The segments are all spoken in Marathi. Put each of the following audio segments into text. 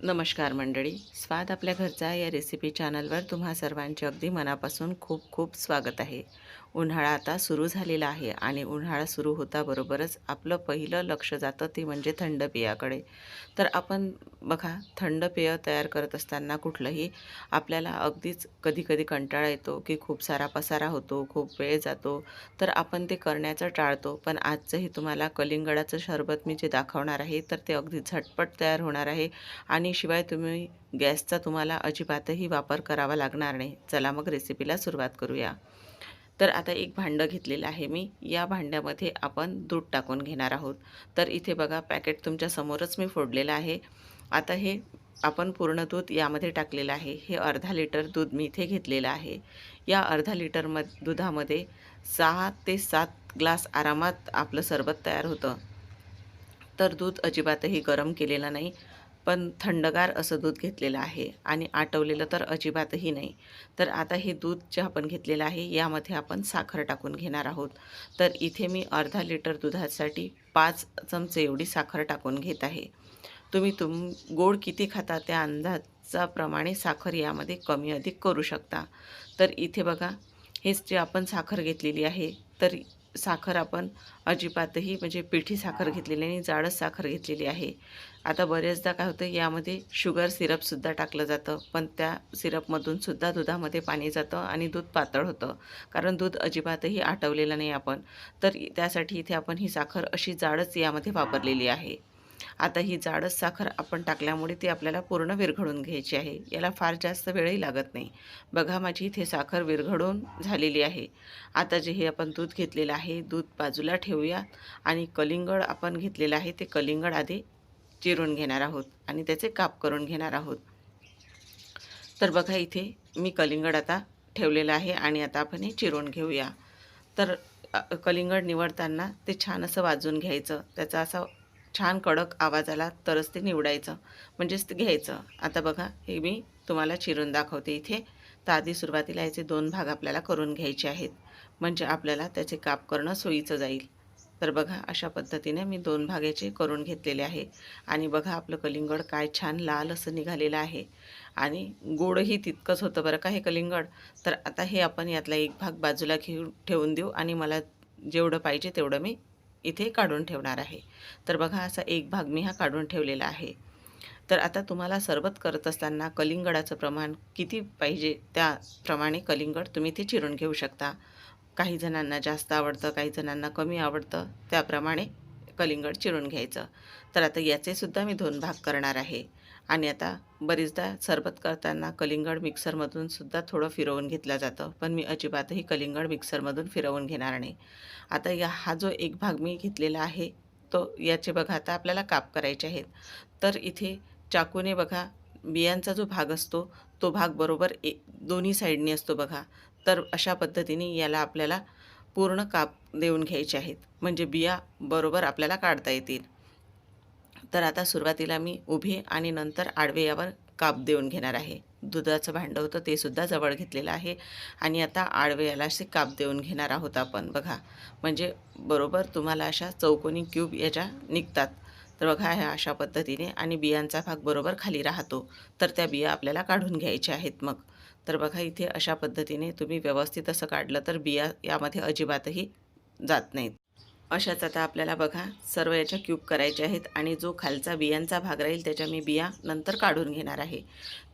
नमस्कार मंडळी स्वाद आपल्या घरचा या रेसिपी चॅनलवर तुम्हा सर्वांचे अगदी मनापासून खूप खूप स्वागत आहे. उन्हाळा आता सुरू झालेला आहे आणि उन्हाळा सुरू होताबरोबरच आपलं पहिलं लक्ष जातं ते म्हणजे थंड पेयाकडे. तर आपण बघा थंड पेय तयार करत असताना कुठलंही आपल्याला अगदीच कधीकधी कंटाळा येतो की खूप सारा पसारा होतो खूप वेळ जातो तर आपण ते करण्याचं टाळतो. पण आजचंही तुम्हाला कलिंगडाचं शरबत मी जे दाखवणार आहे तर ते अगदी झटपट तयार होणार आहे आणि शिवाय तुम्ही गॅसचा तुम्हाला अजिबातही वापर करावा लागणार नाही. चला मग रेसिपीला सुरुवात करूया. तर आता एक भांडं घेतलेलं आहे मी. या भांड्यामध्ये आपण दूध टाकून घेणार आहोत. तर इथे बघा पॅकेट तुमच्या समोरच मी फोडलेलं आहे. आता हे आपण पूर्ण दूध यामध्ये टाकलेलं आहे. हे अर्धा लिटर दूध मी इथे घेतलेलं आहे. या अर्धा लिटर म दुधामध्ये सहा ते सात ग्लास आरामात आपलं सरबत तयार होतं. तर दूध अजिबातही गरम केलेलं नाही. पण थंडगार असं दूध घेतलेलं आहे आणि आटवलेलं तर अजिबातही नाही. तर आता हे दूध जे आपण घेतलेलं आहे यामध्ये आपण साखर टाकून घेणार आहोत. तर इथे मी अर्धा लिटर दुधासाठी पाच चमचे एवढी साखर टाकून घेत आहे. तुम्ही तुम गोड किती खाता त्या अंदाजाप्रमाणे साखर यामध्ये कमी अधिक करू शकता. तर इथे बघा हेच जे आपण साखर घेतलेली आहे तर साखर आपण अजिबातही म्हणजे पिठी साखर घेतलेली आणि जाडच साखर घेतलेली आहे. आता बरेचदा काय होतं यामध्ये शुगर सिरपसुद्धा टाकलं जातं पण त्या सिरपमधूनसुद्धा दुधामध्ये पाणी जातं आणि दूध पातळ होतं. कारण दूध अजिबातही आटवलेलं नाही आपण. तर त्यासाठी इथे आपण ही साखर अशी जाडच यामध्ये वापरलेली आहे. आता ही जाडच साखर आपण टाकल्यामुळे ती आपल्याला पूर्ण विरघळून घ्यायची आहे. याला फार जास्त वेळही लागत नाही. बघा माझी इथे साखर विरघळून झालेली आहे. आता जे हे आपण दूध घेतलेलं आहे दूध बाजूला ठेवूया आणि कलिंगड आपण घेतलेलं आहे ते कलिंगड आधी चिरून घेणार आहोत आणि त्याचे काप करून घेणार आहोत. तर बघा इथे मी कलिंगड आता ठेवलेलं आहे आणि आता आपण हे चिरून घेऊया. तर कलिंगड निवडताना ते छान असं वाजून घ्यायचं. त्याचा असा छान कडक आवाज आला तरच ते निवडायचं. म्हणजेच ते घ्यायचं. आता बघा हे मी तुम्हाला चिरून दाखवते इथे. तर आधी सुरुवातीला याचे दोन भाग आपल्याला करून घ्यायचे आहेत. म्हणजे आपल्याला त्याचे काप करणं सोयीचं जाईल. तर बघा अशा पद्धतीने मी दोन भागाचे करून घेतलेले आहे. आणि बघा आपलं कलिंगड काय छान लाल असं निघालेलं आहे. आणि गोडही तितकंच होतं बरं का हे कलिंगड. तर आता हे आपण यातला एक भाग बाजूला घेऊ ठेवून देऊ आणि मला जेवढं पाहिजे तेवढं मी इथे काढून ठेवणार आहे. तर बघा असा एक भाग मी हा काढून ठेवलेला आहे. तर आता तुम्हाला सरबत करत असताना कलिंगडाचं प्रमाण किती पाहिजे? त्याप्रमाणे कलिंगड तुम्ही ते चिरून घेऊ शकता. काही जणांना जास्त आवडतं काही जणांना कमी आवडतं त्याप्रमाणे कलिंगड चिरून घ्यायचं. तर आता याचेसुद्धा मी दोन भाग करणार आहे. आणि आता बरीचदा सरबत करताना कलिंगड मिक्सरमधून सुद्धा थोडं फिरवून घेतलं जातं पण मी अजिबातही कलिंगड मिक्सरमधून फिरवून घेणार नाही. आता या हा जो एक भाग मी घेतलेला आहे तो याचे बघा आता आपल्याला काप करायचे आहेत. तर इथे चाकूने बघा बियांचा जो भाग असतो तो भाग बरोबर ए दोन्ही साईडनी असतो बघा. तर अशा पद्धतीने याला आपल्याला पूर्ण काप देऊन घ्यायचे आहेत. म्हणजे बिया बरोबर आपल्याला काढता येतील. तर आता सुरुवातीला मी उभे आणि नंतर आडवे यावर काप देऊन घेणार आहे. दुधाचं भांडं होतं ते सुद्धा जवळ घेतलेलं आहे. आणि आता आडवे याला असे काप देऊन घेणार आहोत आपण. बघा म्हणजे बरोबर तुम्हाला अशा चौकोनी क्यूब याच्या निघतात. तर बघा ह्या अशा पद्धतीने आणि बियांचा भाग बरोबर खाली राहतो. तर त्या बिया आपल्याला काढून घ्यायच्या आहेत मग. तर बघा इथे अशा पद्धतीने तुम्ही व्यवस्थित असं काढलं तर बिया यामध्ये अजिबातही जात नाहीत. अशाच आता आपल्याला बघा सर्व याच्या क्यूब करायचे आहेत आणि जो खालचा बियांचा भाग राहील त्याच्या मी बिया नंतर काढून घेणार आहे.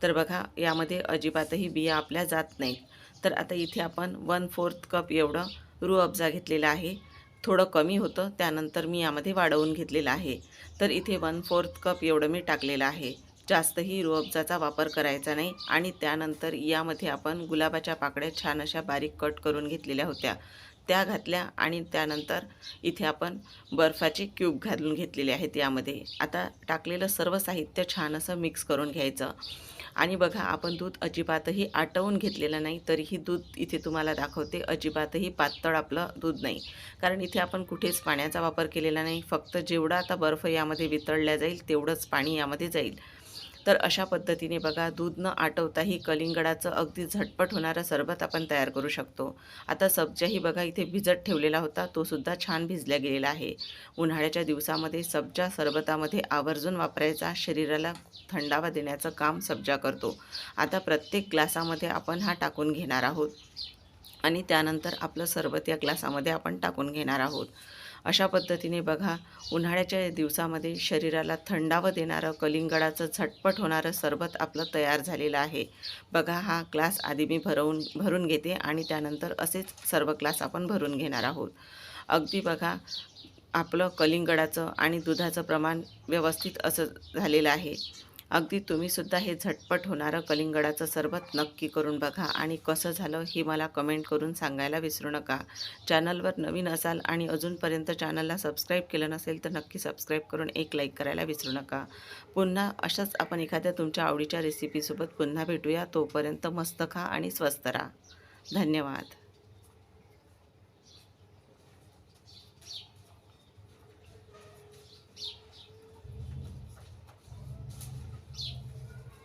तर बघा यामध्ये अजिबातही बिया आपल्या जात नाहीत. तर आता इथे आपण वन फोर्थ कप एवढं रू अब्जा घेतलेला आहे. थोडं कमी होतं त्यानंतर मी यामध्ये वाढवून घेतलेलं आहे. तर इथे वन फोर्थ कप एवढं मी टाकलेलं आहे. जास्तही रुअब्जाचा वापर करायचा नाही आणि त्यानंतर यामध्ये आपण गुलाबाच्या पाकळ्या छान अशा बारीक कट करून घेतलेल्या होत्या. त्या घातल्या आणि त्यानंतर इथे आपण बर्फाचे क्यूब घालून घेतलेले आहेत यामध्ये आता टाकलेलं सर्व साहित्य छान असं मिक्स करून घ्यायचं. आणि बघा आपण दूध अजिबातही आटवून घेतलेलं नाही तरीही दूध इथे तुम्हाला दाखवते अजिबातही पातळ आपलं दूध नाही. कारण इथे आपण कुठेच पाण्याचा वापर केलेला नाही. फक्त जेवढा आता बर्फ यामध्ये वितळल्या जाईल तेवढंच पाणी यामध्ये जाईल. तर अशा पद्धतीने बघा दूध न आटवताही कलिंगडाचं अगदी झटपट होणारं सरबत आपण तयार करू शकतो. आता सब्जाही बघा इथे भिजत ठेवलेला होता. तो सुद्धा छान भिजला गेलेला आहे. उन्हाळ्याच्या दिवसामध्ये सब्जा सरबतामध्ये आवर्जून वापरायचा शरीराला थंडावा देण्याचं काम सब्जा करतो. आता प्रत्येक ग्लासामध्ये आपण हा टाकून घेणार आहोत. आणि त्यानंतर आपलं सरबत या ग्लासामध्ये आपण टाकून घेणार आहोत. अशा पद्धतीने बघा उन्हाळ्याच्या दिवसामध्ये शरीराला थंडावं देणारं कलिंगडाचं झटपट होणारं सरबत आपलं तयार झालेलं आहे. बघा हा ग्लास आधी मी भरवून भरून घेते आणि त्यानंतर असेच सर्व ग्लास आपण भरून घेणार आहोत. अगदी बघा आपलं कलिंगडाचं आणि दुधाचं प्रमाण व्यवस्थित असं झालेलं आहे. अगदी तुम्हीसुद्धा हे झटपट होणारं कलिंगडाचं सरबत नक्की करून बघा आणि कसं झालं हे मला कमेंट करून सांगायला विसरू नका. चॅनलवर नवीन असाल आणि अजूनपर्यंत चॅनलला सबस्क्राईब केलं नसेल तर नक्की सबस्क्राईब करून एक लाईक करायला विसरू नका. पुन्हा अशाच आपण एखाद्या तुमच्या आवडीच्या रेसिपीसोबत पुन्हा भेटूया. तोपर्यंत मस्त खा आणि स्वस्त राहा. धन्यवाद.